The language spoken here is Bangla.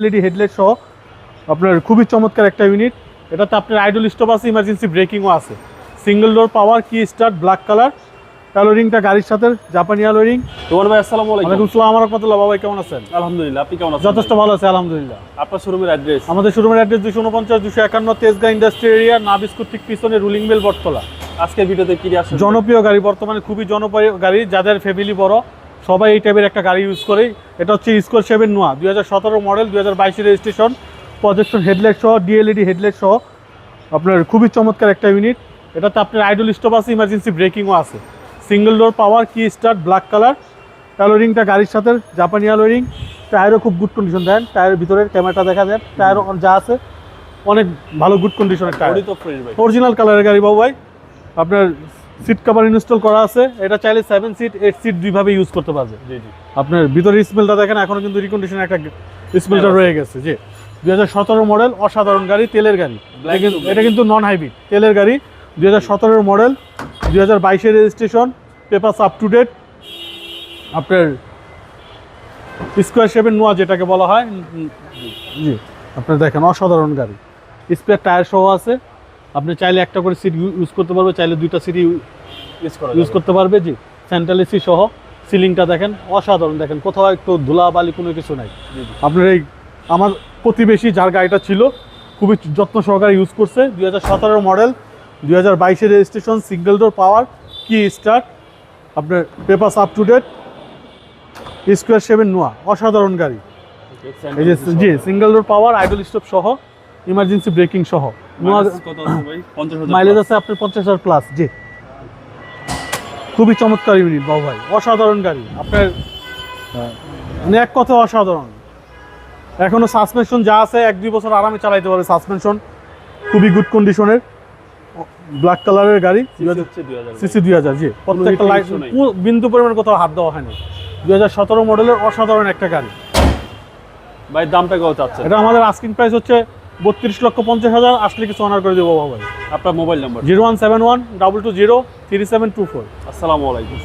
এলইডি হেডলাইট সহ আপনার খুবই চমৎকার একটা ইউনিট এটাতে আপনার আইডল স্টপ আছে ইমার্জেন্সি ব্রেকিংও আছে। সিঙ্গেল ডোর পাওয়ার কি স্টার্ট ব্ল্যাক কালার অ্যালোরিংটা গাড়ির সাথে জাপানি অ্যালোরিং তোমার ভাই আসসালামু আলাইকুম। ওয়ালাইকুম আসসালাম রহমতুল্লাহ বাবাই কেমন আছেন? আলহামদুলিল্লাহ আপনি কেমন আছেন? যথেষ্ট ভালো আছে আলহামদুলিল্লাহ। আপনার শোরুমের অ্যাড্রেস আমাদের শোরুমের অ্যাড্রেস দুশো উনপঞ্চাশ দুশো একান্ন তেজগা ইন্ডাস্ট্রি এরিয়া নাবিস্কুট ঠিক পিছনে রুলিং বেল বটতলা। আজকের ভিডিওতে কি আসছে জনপ্রিয় গাড়ি বর্তমানে খুবই জনপ্রিয় গাড়ি যাদের ফ্যামিলি বড়। সবাই এই টাইপের একটা গাড়ি ইউজ করে এটা হচ্ছে স্কোর সেভেন নোয়া দুই হাজার সতেরো মডেল দুই হাজার বাইশের রেজিস্ট্রেশন প্রজেকশন হেডলাইট সহ ডিএলইডি হেডলাইট সহ। আপনার খুবই চমৎকার একটা ইউনিট এটাতে আপনার আইডল স্টপ আছে ইমার্জেন্সি ব্রেকিংও আছে। সিঙ্গেল ডোর পাওয়ার কি স্টার্ট ব্ল্যাক কালার অ্যালোরিংটা গাড়ির সাথে জাপানি অ্যালোরিং টায়ারও খুব গুড কন্ডিশন দেন। টায়ারের ভিতরের ক্যামেরাটা দেখা যায় টায়ার যা আছে অনেক ভালো গুড কন্ডিশনের টায়ার অরিজিনাল কালারের গাড়ি বাবু ভাই। আপনার সিট কভার ইনস্টল করা আছে। এটা চাইলে সেভেন সিট এইট সিট দুইভাবে ইউজ করতে পারবে। জি জি। আপনার ভিতরের স্মেলটা দেখেন এখনও কিন্তু রিকন্ডিশন একটা স্মেলটা রয়ে গেছে জি। দুই হাজার সতেরো মডেল অসাধারণ গাড়ি তেলের গাড়ি। এটা কিন্তু- নন হাইব্রিড তেলের গাড়ি। দুই হাজার সতেরোর মডেল দুই হাজার বাইশের registration paper up to date আপনার স্কোয়ার শেপের নোয়া যেটাকে বলা হয় জি। আপনার দেখেন অসাধারণ গাড়ি। স্পেয়ার টায়ার সহ আছে। আপনি চাইলে একটা করে সিট ইউজ করতে পারবে চাইলে দুইটা সিট ইউজ করা ইউজ করতে পারবে জি। সেন্ট্রাল এসি সহ সিলিংটা দেখেন অসাধারণ দেখেন। কোথাও একটু ধুলা বালি কোনো কিছু নাই। আপনার এই আমার প্রতিবেশী যার গাড়িটা ছিল খুবই যত্ন সহকারে ইউজ করছে। দুই হাজার সতেরো মডেল দুই হাজার বাইশের রেজিস্ট্রেশন সিঙ্গেল ডোর পাওয়ার কি স্টার্ট আপনার paper up to date square seven Noah অসাধারণ গাড়ি। এই যে জি single door power idle stop সহ ইমার্জেন্সি ব্রেকিং সহ। মাইলেজ আছে ভাই? 50000 মাইলেজ আছে আপনার পঞ্চাশ হাজার প্লাস জি। খুবই চমৎকার ইউনিট বাবু ভাই। অসাধারণ গাড়ি। আপনার মানে এক কথা অসাধারণ। এখনও সাসপেনশন যা আছে এক দুই বছর আরামে চালাইতে পারে সাসপেনশন খুবই গুড কন্ডিশনের ব্ল্যাক কালারের গাড়ি। সিসি দুই হাজার জি। প্রত্যেকটা লাইট বিন্দু পরিমাণ কোথাও হাত দেওয়া হয়নি। দুই হাজার সতেরো মডেলের অসাধারণ একটা গাড়ি। ভাই দামটা কত চাচ্ছেন? এটা আমাদের আস্কিং প্রাইস হচ্ছে বত্রিশ লক্ষ পঞ্চাশ হাজার আসলে কিছু অনার করে দেবো ভাই। আপনার mobile number zero one seven one double two zero three seven two four. আসসালামু আলাইকুম